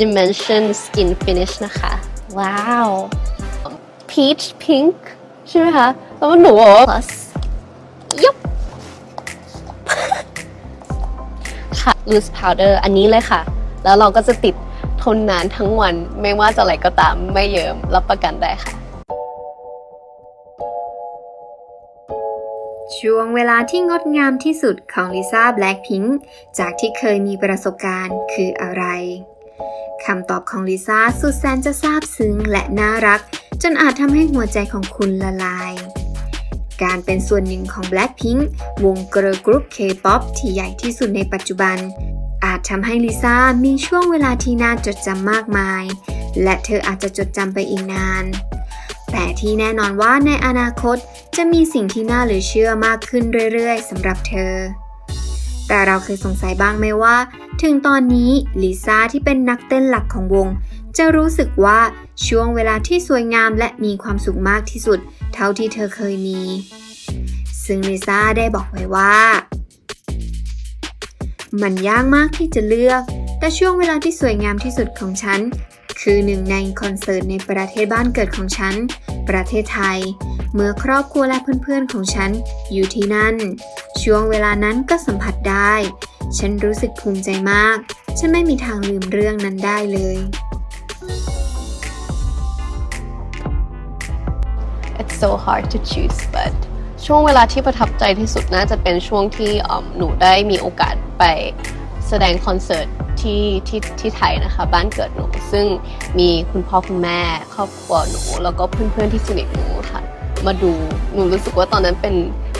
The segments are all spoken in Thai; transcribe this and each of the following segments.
Dimension Skin Finish นะคะ ว้าว Peach Pink ใช่ไหมคะ แล้วหนูบอกว่า plus ยับค่ะ loose powder อันนี้เลยค่ะ แล้วเราก็จะติดทนนานทั้งวัน ไม่ว่าจะอะไรก็ตามไม่เยิ้มรับประกันได้ค่ะ ช่วงเวลาที่งดงามที่สุดของลิซ่าแบล็คพิงค์จากที่เคยมีประสบการณ์คืออะไร คำตอบของลิซ่าสุดแสนจะซาบซึ้งและน่ารัก จนอาจทำให้หัวใจของคุณละลาย การเป็นส่วนหนึ่งของ Blackpink วงเกิร์ลกรุ๊ป K-POP ที่ใหญ่ที่สุดในปัจจุบัน อาจทำให้ลิซ่ามีช่วงเวลาที่น่าจดจำมากมาย และเธออาจจะจดจำไปอีกนาน แต่ที่แน่นอนว่าในอนาคตจะมีสิ่งที่น่าเหลือเชื่อมากขึ้นเรื่อยๆสำหรับเธอ แต่เราเคยสงสัยบ้างไหมว่า ถึงตอนนี้ลิซ่าที่เป็นนักเต้นหลักของวง จะรู้สึกว่าช่วงเวลาที่สวยงามและมีความสุขมากที่สุด เท่าที่เธอเคยมี ซึ่งลิซ่าได้บอกไว้ว่า มันยากมากที่จะเลือก แต่ช่วงเวลาที่สวยงามที่สุดของฉัน คือหนึ่งในคอนเสิร์ตในประเทศบ้านเกิดของฉัน ประเทศไทย เมื่อครอบครัวและเพื่อนๆของฉันอยู่ที่นั่น ช่วงเวลานั้นก็สัมผัสได้ ฉันรู้สึกภูมิใจมาก ฉันไม่มีทางลืมเรื่องนั้นได้เลย it's so hard to choose but ช่วงเวลาที่ประทับใจที่สุดน่าจะเป็นช่วงที่หนูได้มีโอกาสไปแสดงคอนเสิร์ตที่ที่ที่ไทยนะคะ บ้านเกิดหนู ซึ่งมีคุณพ่อคุณแม่ครอบครัวหนู แล้วก็เพื่อนๆที่สนิทหนูค่ะ มาดูหนูรู้สึกว่าตอนนั้นเป็น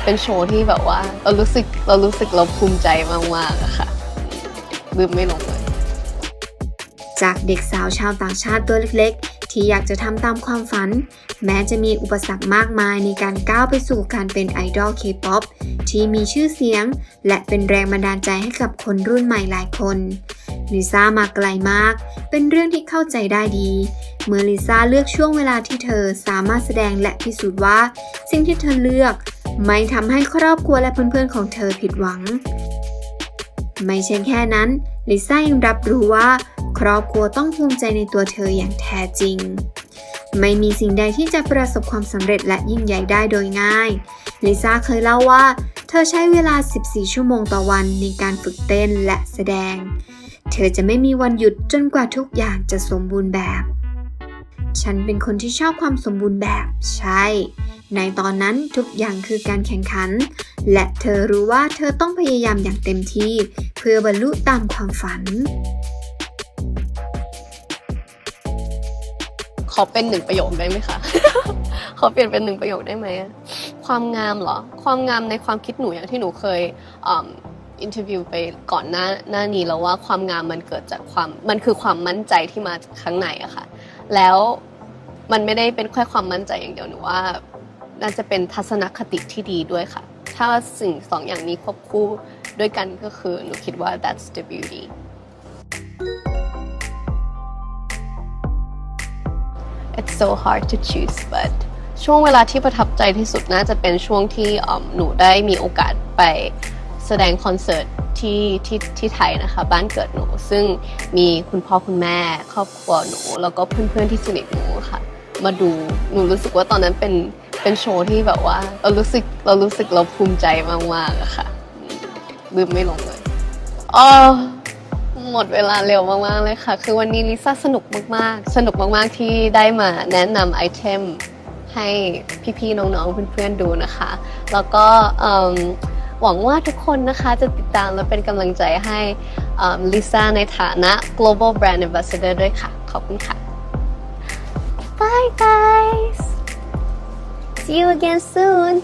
เป็นโชว์ที่แบบว่าเรารู้สึกเรารู้สึกเราภูมิใจมากๆอะค่ะลืมไม่ลงเลย จากเด็กสาวชาวต่างชาติตัวเล็กๆ ที่อยากจะทำตามความฝัน แม้จะมีอุปสรรคมากมายในการก้าวไปสู่การเป็นไอดอลเคป๊อปที่มีชื่อเสียง และเป็นแรงบันดาลใจให้กับคนรุ่นใหม่หลายคนลิซ่ามาไกลมาก เป็นเรื่องที่เข้าใจได้ดี เมื่อลิซ่าเลือกช่วงเวลาที่เธอสามารถแสดงและพิสูจน์ว่า สิ่งที่เธอเลือก ไม่ทำให้ครอบครัวและเพื่อนๆของเธอผิดหวัง ไม่ใช่แค่นั้น ลิซ่ายังรับรู้ว่า ครอบครัวต้องภูมิใจในตัวเธออย่างแท้จริง ไม่มีสิ่งใดที่จะประสบความสำเร็จและยิ่งใหญ่ได้โดยง่าย ลิซ่าเคยเล่าว่า เธอใช้เวลา 14 ชั่วโมงต่อวันในการฝึกเต้นและแสดง เธอจะไม่มีวันหยุดจนกว่าทุกอย่างจะสมบูรณ์แบบ ฉันเป็นคนที่ชอบความสมบูรณ์แบบ ใช่ ในตอนนั้นทุกอย่างคือการแข่งขัน และเธอรู้ว่าเธอต้องพยายามอย่างเต็มที่ เพื่อบรรลุตามความฝัน ขอเป็นหนึ่งประโยคได้ไหมคะ ขอเปลี่ยนเป็นหนึ่งประโยคได้ไหม ความงามเหรอ ความงามในความคิดหนูอย่างที่หนูเคยอินเทอร์วิวไปก่อนหน้าหน้านี้แล้วว่าความงามมันเกิดจากความมันคือความมั่นใจที่มาจากข้างในอะค่ะ แล้ว มันไม่ได้เป็นแค่ความมั่นใจอย่างเดียวหนูว่า น่าจะเป็นทัศนคติที่ดีด้วยค่ะ ถ้าสิ่งสองอย่างนี้ควบคู่ด้วยกันก็คือหนูคิดว่า that's the beauty it's so hard to choose but ช่วงเวลาที่ประทับใจที่สุดน่าจะเป็นช่วงที่อืมหนูได้มีโอกาสไปแสดงคอนเสิร์ตที่ที่ที่ไทยนะคะ บ้านเกิดหนู ซึ่งมีคุณพ่อคุณแม่ ครอบครัวหนู แล้วก็เพื่อนๆที่สนิทหนูค่ะ มาดูหนูรู้สึกว่าตอนนั้นเป็นเป็นโชว์ที่แบบว่า เรารู้สึกเรารู้สึกเราภูมิใจมากๆอะค่ะลืมไม่ลงเลยอ๋อหมดเวลาเร็วมากๆเลยค่ะ คือวันนี้ลิซ่าสนุกมากๆ สนุกมากๆที่ได้มาแนะนำไอเทมให้พี่ๆน้องๆเพื่อนๆดูนะคะ แล้วก็หวังว่าทุกคนนะคะจะติดตามและเป็นกำลังใจให้ลิซ่าในฐานะ global brand ambassador ด้วยค่ะ ขอบคุณค่ะ Bye guys. See you again soon